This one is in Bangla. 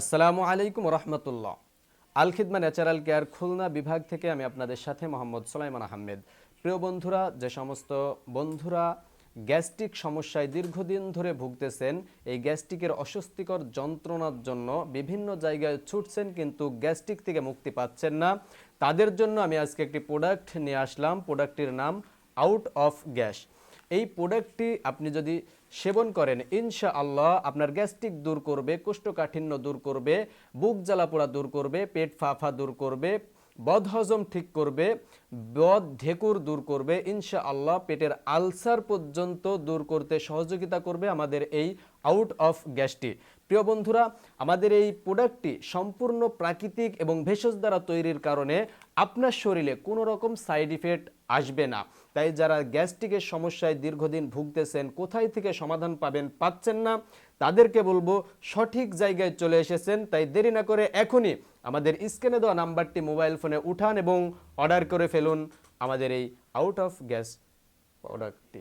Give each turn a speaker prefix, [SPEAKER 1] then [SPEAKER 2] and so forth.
[SPEAKER 1] আসসালামু আলাইকুম রহমতুল্লাহ আল খিদমা ন্যাচারাল কেয়ার খুলনা বিভাগ থেকে আমি আপনাদের সাথে মোহাম্মদ সোলাইমান আহমেদ। প্রিয় বন্ধুরা, যে সমস্ত বন্ধুরা গ্যাস্ট্রিক সমস্যায় দীর্ঘদিন ধরে ভুগতেছেন, এই গ্যাস্ট্রিকের অস্বস্তিকর যন্ত্রণার জন্য বিভিন্ন জায়গায় ছুটছেন কিন্তু গ্যাস্ট্রিক থেকে মুক্তি পাচ্ছেন না। তাদের জন্য আমি আজকে একটি প্রোডাক্ট নিয়ে আসলাম। প্রোডাক্টটির নাম আউট অফ গ্যাস এই প্রোডাক্টটি আপনি যদি সেবন করেন ইনশা আল্লাহ আপনার গ্যাস্ট্রিক দূর করবে, কোষ্ঠকাঠিন্য দূর করবে, বুক জ্বালাপোড়া দূর করবে, পেট ফাফা দূর করবে, বদহজম ঠিক করবে, বদ ঢেকুর দূর করবে ইনশা আল্লাহ পেটের আলসার পর্যন্ত দূর করতে সহযোগিতা করবে আমাদের এই আউট অফ গ্যাসটি প্রিয় বন্ধুরা, আমাদের এই প্রোডাক্টটি সম্পূর্ণ প্রাকৃতিক এবং ভেষজ দ্বারা তৈরির কারণে আপনার শরীরে কোনো রকম সাইড ইফেক্ট আসবে না। তাই যারা গ্যাস্ট্রিকের সমস্যায় দীর্ঘদিন ভুগতেছেন, কোথায় থেকে সমাধান পাবেন পাচ্ছেন না, তাদেরকে বলব সঠিক জায়গায় চলে এসেছেন। তাই দেরি না করে এখনই আমাদের স্ক্রিনে দেওয়া নাম্বারটি মোবাইল ফোনে উঠান এবং অর্ডার করে ফেলুন আমাদের এই আউট অফ গ্যাস প্রোডাক্টটি